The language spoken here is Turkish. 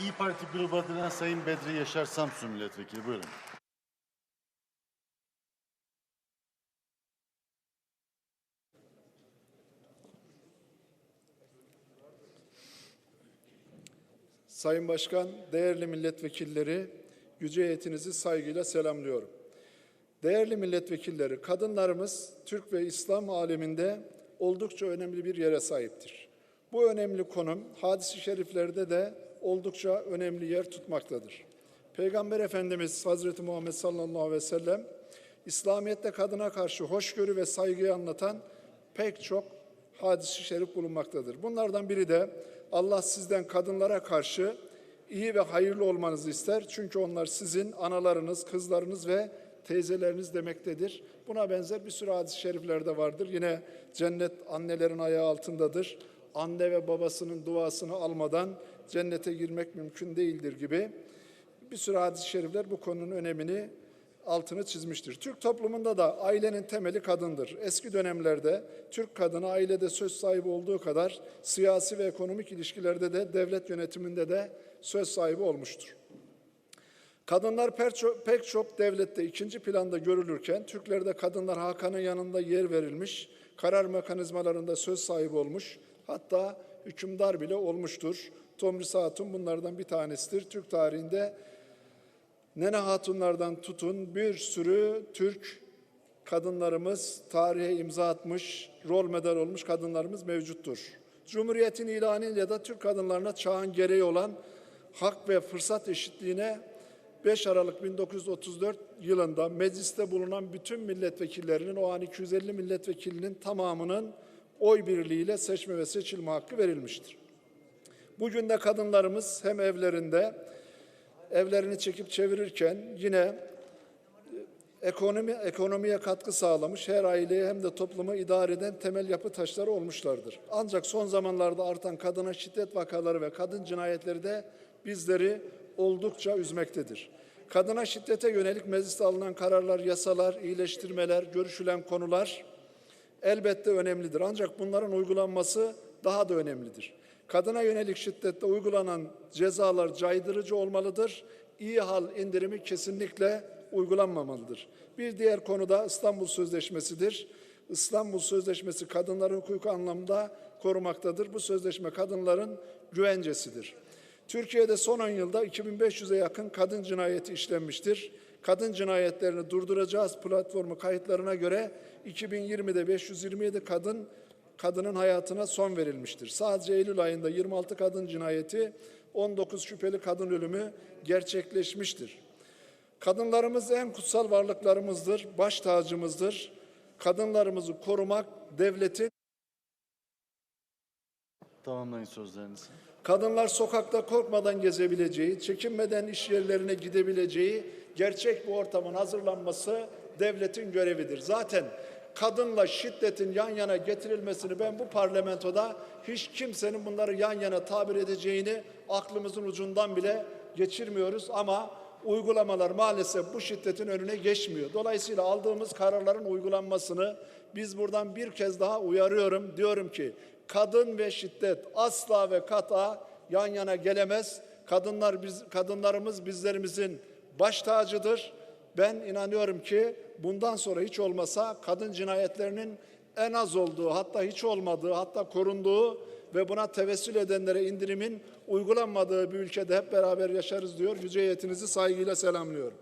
İyi Parti grubu adına Sayın Bedri Yaşar Samsun Milletvekili. Buyurun. Sayın Başkan, değerli milletvekilleri, yüce heyetinizi saygıyla selamlıyorum. Değerli milletvekilleri, kadınlarımız Türk ve İslam aleminde oldukça önemli bir yere sahiptir. Bu önemli konum hadis-i şeriflerde de oldukça önemli yer tutmaktadır. Peygamber Efendimiz Hazreti Muhammed sallallahu aleyhi ve sellem İslamiyet'te kadına karşı hoşgörü ve saygıyı anlatan pek çok hadis-i şerif bulunmaktadır. Bunlardan biri de Allah sizden kadınlara karşı iyi ve hayırlı olmanızı ister. Çünkü onlar sizin analarınız, kızlarınız ve teyzeleriniz demektedir. Buna benzer bir sürü hadis-i şerifler de vardır. Yine cennet annelerin ayağı altındadır. Anne ve babasının duasını almadan cennete girmek mümkün değildir gibi bir sürü hadis-i şerifler bu konunun önemini altını çizmiştir. Türk toplumunda da ailenin temeli kadındır. Eski dönemlerde Türk kadını ailede söz sahibi olduğu kadar siyasi ve ekonomik ilişkilerde de devlet yönetiminde de söz sahibi olmuştur. Kadınlar pek çok, devlette ikinci planda görülürken Türklerde kadınlar Hakan'ın yanında yer verilmiş, karar mekanizmalarında söz sahibi olmuş, hatta hükümdar bile olmuştur. Tomris Hatun bunlardan bir tanesidir. Türk tarihinde Nene Hatunlardan tutun bir sürü Türk kadınlarımız tarihe imza atmış, rol model olmuş kadınlarımız mevcuttur. Cumhuriyetin ilanıyla da Türk kadınlarına çağın gereği olan hak ve fırsat eşitliğine 5 Aralık 1934 yılında mecliste bulunan bütün milletvekillerinin o an 250 milletvekilinin tamamının oy birliğiyle seçme ve seçilme hakkı verilmiştir. Bugün de kadınlarımız hem evlerinde evlerini çekip çevirirken yine ekonomi ekonomiye katkı sağlamış her aileye hem de toplumu idare eden temel yapı taşları olmuşlardır. Ancak son zamanlarda artan kadına şiddet vakaları ve kadın cinayetleri de bizleri oldukça üzmektedir. Kadına şiddete yönelik mecliste alınan kararlar, yasalar, iyileştirmeler, görüşülen konular elbette önemlidir. Ancak bunların uygulanması daha da önemlidir. Kadına yönelik şiddette uygulanan cezalar caydırıcı olmalıdır. İyi hal indirimi kesinlikle uygulanmamalıdır. Bir diğer konu da İstanbul Sözleşmesi'dir. İstanbul Sözleşmesi kadınların hukuku anlamda korumaktadır. Bu sözleşme kadınların güvencesidir. Türkiye'de son 10 yılda 2500'e yakın kadın cinayeti işlenmiştir. Kadın cinayetlerini durduracağız platformu kayıtlarına göre 2020'de 527 kadın kadının hayatına son verilmiştir. Sadece Eylül ayında 26 kadın cinayeti, 19 şüpheli kadın ölümü gerçekleşmiştir. Kadınlarımız en kutsal varlıklarımızdır, baş tacımızdır. Kadınlarımızı korumak devletin Tamamlayın sözlerinizi. Kadınlar sokakta korkmadan gezebileceği, çekinmeden iş yerlerine gidebileceği gerçek bir ortamın hazırlanması devletin görevidir. Zaten kadınla şiddetin yan yana getirilmesini ben bu parlamentoda hiç kimsenin bunları yan yana tabir edeceğini aklımızın ucundan bile geçirmiyoruz ama uygulamalar maalesef bu şiddetin önüne geçmiyor. Dolayısıyla aldığımız kararların uygulanmasını biz buradan bir kez daha uyarıyorum. Diyorum ki kadın ve şiddet asla ve kata yan yana gelemez. Kadınlar biz kadınlarımız bizlerimizin baş tacıdır. Ben inanıyorum ki bundan sonra hiç olmasa kadın cinayetlerinin en az olduğu, hatta hiç olmadığı, hatta korunduğu ve buna tevessül edenlere indirimin uygulanmadığı bir ülkede hep beraber yaşarız diyor. Yüce heyetinizi saygıyla selamlıyorum.